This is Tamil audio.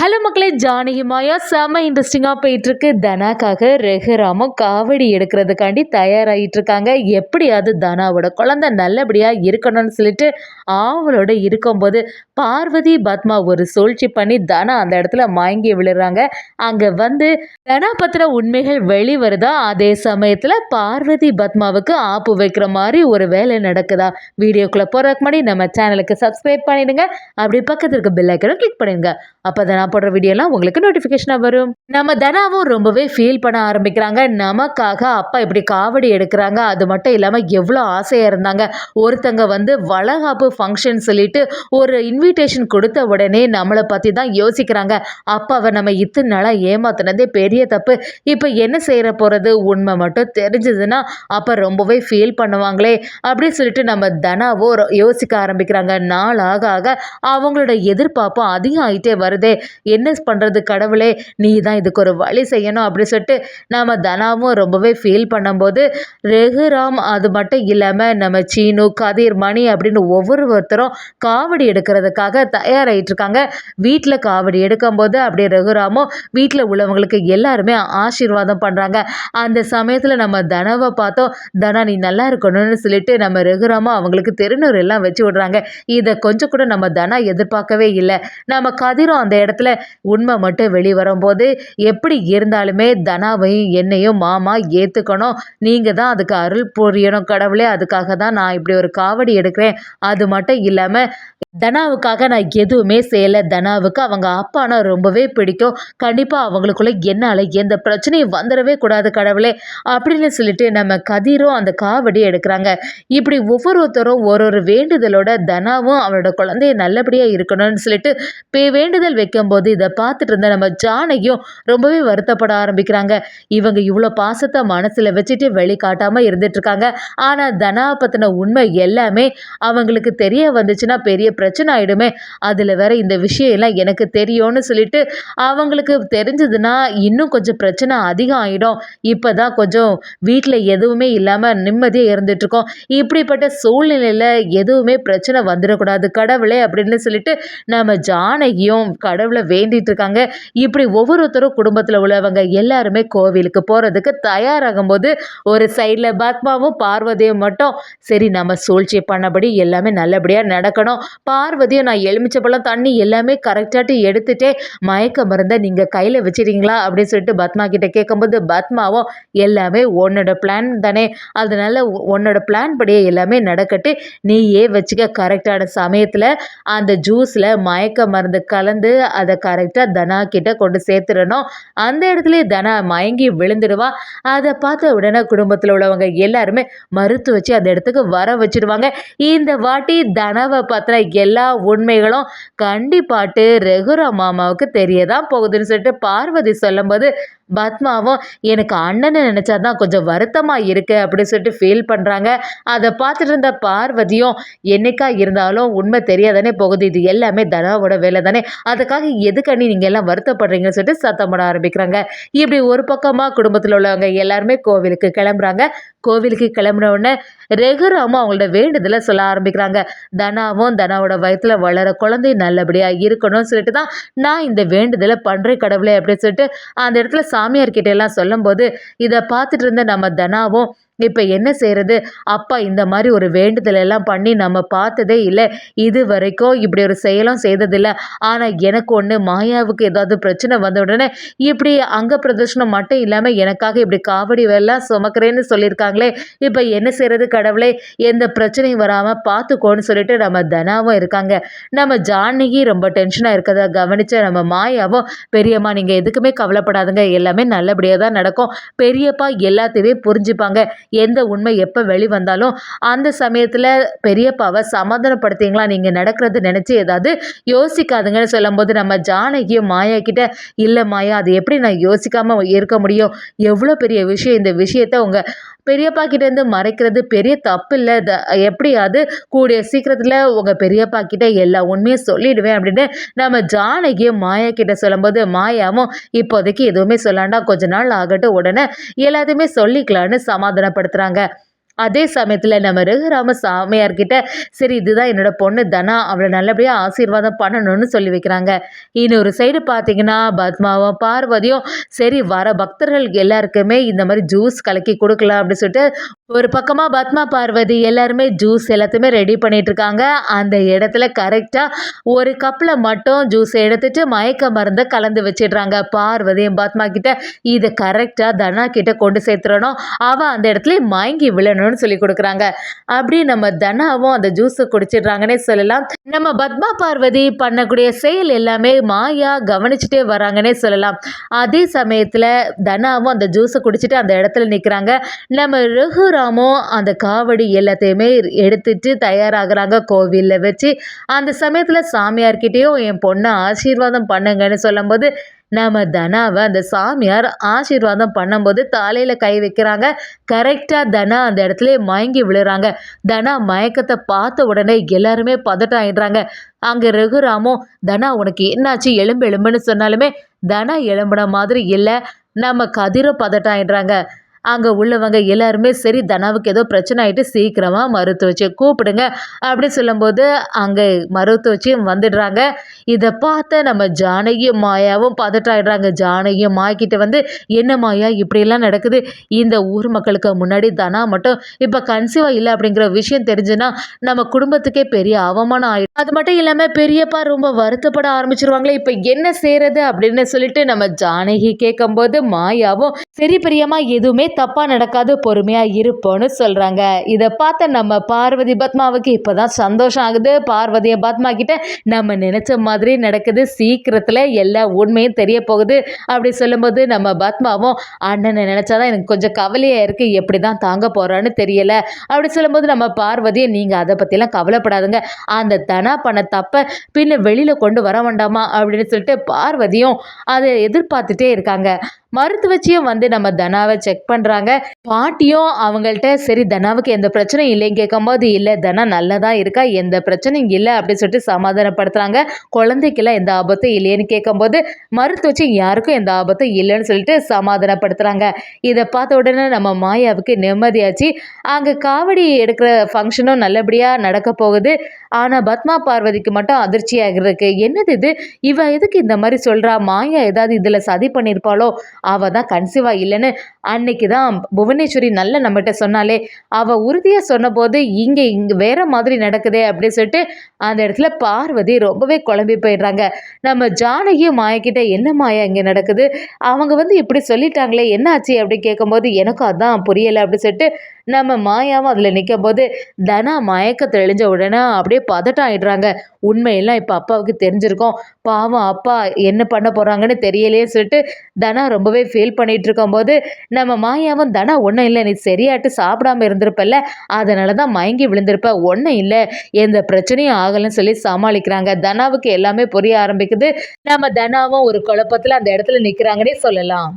ஹலோ மக்களே ஜானகி மாயா செம இன்ட்ரெஸ்டிங்காக போயிட்டுருக்கு. தனாக்காக ரெகுராமும் காவடி எடுக்கிறதுக்காண்டி தயாராகிட்டு இருக்காங்க எப்படியாவது தனாவோட குழந்தை நல்லபடியாக இருக்கணும்னு சொல்லிட்டு ஆவலோட இருக்கும்போது பார்வதி பத்மா ஒரு சூழ்ச்சி பண்ணி தனா அந்த இடத்துல மயங்கி விழுறாங்க. அங்கே வந்து தனா பத்திர உண்மைகள் வெளிவருதா? அதே சமயத்தில் பார்வதி பத்மாவுக்கு ஆப்பு வைக்கிற மாதிரி ஒரு வேலை நடக்குதா? வீடியோக்குள்ளே போகிறதுக்கு முன்னாடி நம்ம சேனலுக்கு சப்ஸ்கிரைப் பண்ணிடுங்க. அப்படி பக்கத்தில் இருக்க பெல் கிளிக் பண்ணிடுங்க. அப்போ தான் நான் போடுற வீடியோலாம் உங்களுக்கு நோட்டிஃபிகேஷனாக வரும். நம்ம தனாவும் ரொம்பவே ஃபீல் பண்ண ஆரம்பிக்கிறாங்க. நமக்காக அப்பா இப்படி காவடி எடுக்கிறாங்க. அது மட்டும் இல்லாமல் எவ்வளோ ஆசையாக இருந்தாங்க. ஒருத்தங்க வந்து வளகாப்பு ஃபங்க்ஷன் சொல்லிட்டு ஒரு இன்விடேஷன் கொடுத்த உடனே நம்மளை பற்றி தான் யோசிக்கிறாங்க. அப்பாவை நம்ம இத்தனை நாளாக ஏமாத்தினதே பெரிய தப்பு. இப்போ என்ன செய்கிற போகிறது உண்மை மட்டும் தெரிஞ்சதுன்னா அப்போ ரொம்பவே ஃபீல் பண்ணுவாங்களே அப்படின்னு சொல்லிட்டு நம்ம தனாவோ யோசிக்க ஆரம்பிக்கிறாங்க. நாளாக ஆக ஆக அவங்களோட எதிர்பார்ப்பும் அதிகம் ஆகிட்டே வருதே. என்ன பண்ணுறது கடவுளே? நீ தான் இதுக்கு ஒரு வழி செய்யணும் அப்படின்னு சொல்லிட்டு நாம் தனாவும் ரொம்பவே ஃபீல் பண்ணும்போது ரெகுராம் அது மட்டும் இல்லாமல் நம்ம சீனு கதிர் மணி அப்படின்னு ஒவ்வொரு ஒருத்தரும் காவடி எடுக்கிறதுக்காக தயாராகிட்டு இருக்காங்க வீட்டில் காவடி எடுக்கும்போது அப்படியே ரகுராமும் வீட்டில் உள்ளவங்களுக்கு எல்லாருமே ஆசீர்வாதம் பண்ணுறாங்க அந்த சமயத்தில் நம்ம தனவை பார்த்தோம் தனா நீ நல்லா இருக்கணும்னு சொல்லிட்டு நம்ம ரகுராமும் அவங்களுக்கு திருநூறு எல்லாம் வச்சு விடுறாங்க. இதை கொஞ்சம் கூட நம்ம தனா எதிர்பார்க்கவே இல்லை. நம்ம கதிரும் அந்த இடத்துல உண்மை மட்டும் வெளிவரும்போது எப்படி இருந்தாலுமே தனாவையும் என்னையும் மாமா ஏற்றுக்கணும் நீங்கள் தான் அதுக்கு அருள் புரியணும் கடவுளே. அதுக்காக தான் நான் இப்படி ஒரு காவடி எடுக்கிறேன். அது மட்டும் இல்லாமல் தனாவுக்காக நான் எதுவுமே செய்யலை. தனாவுக்கு அவங்க அப்பானா ரொம்பவே பிடிக்கும். கண்டிப்பாக அவங்களுக்குள்ள என்னால் எந்த பிரச்சனையும் வந்துடவே கூடாது கடவுளே அப்படின்னு சொல்லிட்டு நம்ம கதிரும் அந்த காவடி எடுக்கிறாங்க. இப்படி ஒவ்வொருத்தரும் ஒரு ஒரு வேண்டுதலோட தனாவும் அவரோட குழந்தைய நல்லபடியாக இருக்கணும்னு சொல்லிட்டு வேண்டுதல் வைக்கும்போது இதை பார்த்துட்டு இருந்த நம்ம ஜானகியும் ரொம்பவே வருத்தப்பட ஆரம்பிக்கிறாங்க. இவங்க இவ்வளோ பாசத்தை மனசில் வச்சுட்டு வெளிக்காட்டாமல் இருந்துட்டுருக்காங்க. ஆனால் தனா பற்றின உண்மை எல்லாமே அவங்களுக்கு தெரிய வந்துச்சுன்னா பெரிய பிரச்சனை ஆகிடுமே அதில் வேற இந்த விஷயம் எல்லாம் எனக்கு தெரியும்னு சொல்லிட்டு அவங்களுக்கு தெரிஞ்சதுன்னா இன்னும் கொஞ்சம் பிரச்சனை அதிகம் ஆகிடும் இப்போ தான் கொஞ்சம் வீட்டில் எதுவுமே இல்லாமல் நிம்மதியாக இருந்துட்டுருக்கோம். இப்படிப்பட்ட சூழ்நிலையில் எதுவுமே பிரச்சனை வந்துடக்கூடாது. கடவுளே அப்படின்னு சொல்லிட்டு நம்ம ஜானகியும் கடவுளை வேண்டிட்டு இருக்காங்க இப்படி ஒவ்வொருத்தரும் குடும்பத்தில் உள்ளவங்க எல்லாருமே கோவிலுக்கு போகிறதுக்கு தயாராகும் போது ஒரு சைடில் பத்மாவும் பார்வதியும் மட்டும் சரி நம்ம சூழ்ச்சி பண்ணபடி எல்லாமே நல்லபடியாக நடக்கணும். பார்வதியும் நான் எலுமிச்சப்பழம் தண்ணி எல்லாமே கரெக்டாட்டு எடுத்துகிட்டே மயக்க மருந்தை நீங்கள் கையில் வச்சிட்டீங்களா அப்படின்னு சொல்லிட்டு பத்மா கிட்ட கேட்கும்போது பத்மாவும் எல்லாமே உன்னோட பிளான் தானே. அதனால உன்னோட பிளான் படியே எல்லாமே நடக்கட்டு. நீயே வச்சுக்க கரெக்டான சமயத்தில் அந்த ஜூஸில் மயக்க மருந்து கலந்து அதை கரெக்டாக தனா கிட்ட கொண்டு சேர்த்துடணும். அந்த இடத்துலயே தனா மயங்கி விழுந்துடுவா. அதை பார்த்த உடனே குடும்பத்தில் உள்ளவங்க எல்லாருமே மறுத்து வச்சு அந்த இடத்துக்கு வர வச்சிடுவாங்க. இந்த வாட்டி தனவை பற்றின எல்லா உண்மைகளும் கண்டிப்பாட்டு ரெகுரா மாமாவுக்கு தெரியதான் போகுதுன்னு சொல்லிட்டு பார்வதி சொல்லும்போது பத்மாவும் எனக்கு அண்ணனை நினச்சா தான் கொஞ்சம் வருத்தமாக இருக்கு அப்படின்னு சொல்லிட்டு ஃபீல் பண்ணுறாங்க அதை பார்த்துட்டு இருந்த பார்வதியும் என்னைக்கா இருந்தாலும் உண்மை தெரியாதானே போகுது. இது எல்லாமே தனாவோட வேலை தானே அதுக்காக எதுக்கண்ணி நீங்கள் எல்லாம் வருத்தப்படுறீங்கன்னு சொல்லிட்டு சத்தம் போட ஆரம்பிக்கிறாங்க. இப்படி ஒரு பக்கமாக குடும்பத்தில் உள்ளவங்க எல்லாருமே கோவிலுக்கு கிளம்புறாங்க. கோவிலுக்கு கிளம்புன உடனே ரெகுராமும் அவங்களோட வேண்டுதலை சொல்ல ஆரம்பிக்கிறாங்க. தனாவும் தனாவோட வயத்துல வளர குழந்தை நல்லபடியாக இருக்கணும்னு சொல்லிட்டு தான் நான் இந்த வேண்டுதலை பண்ணுறேன் கடவுளே அப்படின்னு சொல்லிட்டு அந்த இடத்துல சாமியார் கிட்ட எல்லாம் சொல்லும்போது இதை பார்த்துட்டு இருந்த நம்ம தனாவும் இப்போ என்ன செய்கிறது அப்பா இந்த மாதிரி ஒரு வேண்டுதல் எல்லாம் பண்ணி நம்ம பார்த்ததே இல்லை. இது வரைக்கும் இப்படி ஒரு செயலும் செய்ததில்லை. ஆனால் எனக்கு ஒன்று மாயாவுக்கு ஏதாவது பிரச்சனை வந்த உடனே இப்படி அங்க பிரதர்ஷனம் மட்டும் இல்லாமல் எனக்காக இப்படி காவடி எல்லாம் சுமக்கிறேன்னு சொல்லியிருக்காங்களே. இப்போ என்ன செய்கிறது கடவுளே? எந்த பிரச்சனையும் வராமல் பார்த்துக்கோன்னு சொல்லிட்டு நம்ம தனாவும் இருக்காங்க. நம்ம ஜானகி ரொம்ப டென்ஷனாக இருக்கிறத கவனித்த நம்ம மாயாவும் பெரியம்மா நீங்கள் எதுக்குமே கவலைப்படாதுங்க. எல்லாமே நல்லபடியாக தான் நடக்கும். பெரியப்பா எல்லாத்தையுமே புரிஞ்சுப்பாங்க. எந்த உண்மை எப்போ வெளிவந்தாலும் அந்த சமயத்தில் பெரியப்பாவை சமாதானப்படுத்திங்களா? நீங்கள் நடக்கிறது நினச்சி ஏதாவது யோசிக்காதுங்கன்னு சொல்லும்போது நம்ம ஜானகியும் மாயா கிட்ட இல்லை மாயா அது எப்படி நான் யோசிக்காமல் இருக்க முடியும்? எவ்வளோ பெரிய விஷயம் இந்த விஷயத்த உங்கள் பெரியப்பா கிட்டேருந்து மறைக்கிறது? பெரிய தப்பு இல்லை. த எப்படியாவது கூடிய சீக்கிரத்தில் உங்கள் பெரியப்பா கிட்ட எல்லா உண்மையும் சொல்லிடுவேன் அப்படின்னு நம்ம ஜானகியும் மாயா கிட்ட சொல்லும்போது மாயாவும் இப்போதைக்கு எதுவுமே சொல்லாண்டா? கொஞ்ச நாள் ஆகட்டும் உடனே எல்லாத்தையுமே சொல்லிக்கலான்னு சமாதானப்படுத்துகிறாங்க அதே சமயத்தில் நம்ம ரகுராம சாமியார்கிட்ட சரி இதுதான் என்னோட பொண்ணு தனா அவளை நல்லபடியாக ஆசீர்வாதம் பண்ணணும்னு சொல்லி வைக்கிறாங்க. இன்னொரு சைடு பார்த்தீங்கன்னா பத்மாவும் பார்வதியும் சரி வர பக்தர்கள் எல்லாருக்குமே இந்த மாதிரி ஜூஸ் கலக்கி கொடுக்கலாம் அப்படின்னு சொல்லிட்டு ஒரு பக்கமாக பத்மா பார்வதி எல்லாருமே ஜூஸ் எல்லாத்தையுமே ரெடி பண்ணிட்டு இருக்காங்க அந்த இடத்துல கரெக்டாக ஒரு கப்பில் மட்டும் ஜூஸ் எடுத்துட்டு மயக்க மருந்தை கலந்து வச்சிடுறாங்க. பார்வதியும் பத்மா கிட்ட இதை கரெக்டாக தனா கிட்ட கொண்டு சேர்த்துறணும் அவள் அந்த இடத்துல மயங்கி விழணும் பண்ணணும்னு சொல்லி கொடுக்குறாங்க. அப்படி நம்ம தனாவும் அந்த ஜூஸை குடிச்சிடுறாங்கன்னே சொல்லலாம். நம்ம பத்மா பார்வதி பண்ணக்கூடிய செயல் எல்லாமே மாயா கவனிச்சுட்டே வராங்கன்னே சொல்லலாம். அதே சமயத்தில் தனாவும் அந்த ஜூஸை குடிச்சிட்டு அந்த இடத்துல நிற்கிறாங்க நம்ம ரகுராமும் அந்த காவடி எல்லாத்தையுமே எடுத்துட்டு தயாராகிறாங்க கோவிலில் வச்சு. அந்த சமயத்தில் சாமியார்கிட்டேயும் என் பொண்ணை ஆசீர்வாதம் பண்ணுங்கன்னு சொல்லும்போது நம்ம தனாவை அந்த சாமியார் ஆசீர்வாதம் பண்ணும்போது தலையில் கை வைக்கிறாங்க. கரெக்டாக தனா அந்த இடத்துல மயங்கி விழுறாங்க. தனா மயக்கத்தை பார்த்த உடனே எல்லாருமே பதட்டம் ஆயிடுறாங்க அங்கே ரகுராமும் தனா உனக்கு என்னாச்சு? எலும்பு எலும்புன்னு சொன்னாலுமே தனா எலும்புன மாதிரி இல்லை. நம்ம கதிரும் பதட்டம் ஆயிடுறாங்க அங்கே உள்ளவங்க எல்லாருமே சரி தனாவுக்கு ஏதோ பிரச்சனை ஆகிட்டு சீக்கிரமாக மருத்துவச்சியை கூப்பிடுங்க அப்படின்னு சொல்லும்போது அங்கே மருத்துவச்சியும் வந்துடுறாங்க. இதை பார்த்த நம்ம ஜானகியும் மாயாவும் பதட்டாயிடுறாங்க ஜானகியும் மாய்கிட்ட வந்து என்ன மாயா இப்படியெல்லாம் நடக்குது? இந்த ஊர் மக்களுக்கு முன்னாடி தனா மட்டும் இப்போ கன்சீவாக இல்லை? அப்படிங்கிற விஷயம் தெரிஞ்சுன்னா நம்ம குடும்பத்துக்கே பெரிய அவமானம் ஆகிடும் அது மட்டும் இல்லாமல் பெரியப்பா ரொம்ப வருத்தப்பட ஆரம்பிச்சிருவாங்களே இப்போ என்ன செய்கிறது அப்படின்னு சொல்லிட்டு நம்ம ஜானகி கேட்கும்போது மாயாவும் சரி பிரியமா எதுவுமே தப்பாக நடக்காது பொறுமையாக இருப்போன்னு சொல்கிறாங்க இதை பார்த்த நம்ம பார்வதி பத்மாவுக்கு இப்போ தான் சந்தோஷம் ஆகுது. பார்வதியை பத்மா கிட்ட நம்ம நினச்ச மாதிரி நடக்குது. சீக்கிரத்தில் எல்லா உண்மையும் தெரிய போகுது. அப்படி சொல்லும்போது நம்ம பத்மாவும் அண்ணனை நினச்சாதான் எனக்கு கொஞ்சம் கவலையாக இருக்குது எப்படி தான் தாங்க போகிறான்னு தெரியல. அப்படி சொல்லும்போது நம்ம பார்வதியை நீங்கள் அதை பற்றிலாம் கவலைப்படாதுங்க. அந்த தனா பண்ண தப்ப பின்ன வெளியில் கொண்டு வர வேண்டாமா? அப்படின்னு சொல்லிட்டு பார்வதியும் அதை எதிர்பார்த்துட்டே இருக்காங்க. மருத்துவச்சியும் வந்து நம்ம தனாவை செக் பண்ணுறாங்க பாட்டியும் அவங்கள்ட்ட சரி தனாவுக்கு எந்த பிரச்சனையும் இல்லைன்னு கேட்கும்போது இல்லை தனா நல்லதாக இருக்கா? எந்த பிரச்சனையும் இல்லை அப்படின்னு சொல்லிட்டு சமாதானப்படுத்துகிறாங்க குழந்தைக்கெல்லாம் எந்த ஆபத்தும் இல்லையேன்னு கேட்கும்போது மருத்துவச்சி யாருக்கும் எந்த ஆபத்தும் இல்லைன்னு சொல்லிட்டு சமாதானப்படுத்துகிறாங்க இதை பார்த்த உடனே நம்ம மாயாவுக்கு நிம்மதியாச்சு. அங்கே காவடி எடுக்கிற ஃபங்க்ஷனும் நல்லபடியாக நடக்க போகுது. ஆனால் பத்மா பார்வதிக்கு மட்டும் அதிர்ச்சியாக இருக்கு. என்னது இது? இவ எதுக்கு இந்த மாதிரி சொல்கிறா மாயா ஏதாவது இதில் சதி பண்ணியிருப்பாளோ அவள் தான் கன்சீவாக இல்லைன்னு அன்னைக்கு தான் புவனேஸ்வரி நல்ல நம்மகிட்ட சொன்னாலே அவள் உறுதியாக சொன்னபோது இங்கே இங்கே வேற மாதிரி நடக்குதே அப்படின்னு சொல்லிட்டு அந்த இடத்துல பார்வதி ரொம்பவே குழம்பி போயிடுறாங்க. நம்ம ஜானகியும் மாயக்கிட்ட என்ன மாயா இங்கே நடக்குது? அவங்க வந்து இப்படி சொல்லிட்டாங்களே என்ன ஆச்சு அப்படின்னு கேட்கும்போது எனக்கும் அதான் புரியலை அப்படின்னு சொல்லிட்டு நம்ம மாயாவும் அதில் நிற்கும் போது தனா மயக்க தெளிஞ்ச உடனே அப்படியே பதட்டம் ஆயிடுறாங்க. உண்மையெல்லாம் இப்போ அப்பாவுக்கு தெரிஞ்சிருக்கோம். பாவம் அப்பா என்ன பண்ண போகிறாங்கன்னு தெரியலையே சொல்லிட்டு தனா ரொம்பவே ஃபீல் பண்ணிகிட்டு இருக்கும்போது நம்ம மாயாவும் தனா ஒன்றும் இல்லை நீ சரியாட்டு சாப்பிடாம இருந்திருப்பல்ல அதனால தான் மயங்கி விழுந்திருப்ப. ஒன்றும் இல்லை எந்த பிரச்சனையும் ஆகலைன்னு சொல்லி சமாளிக்கிறாங்க. தனாவுக்கு எல்லாமே புரிய ஆரம்பிக்குது. நம்ம தனாவும் ஒரு குழப்பத்தில் அந்த இடத்துல நிற்கிறாங்கன்னே சொல்லலாம்.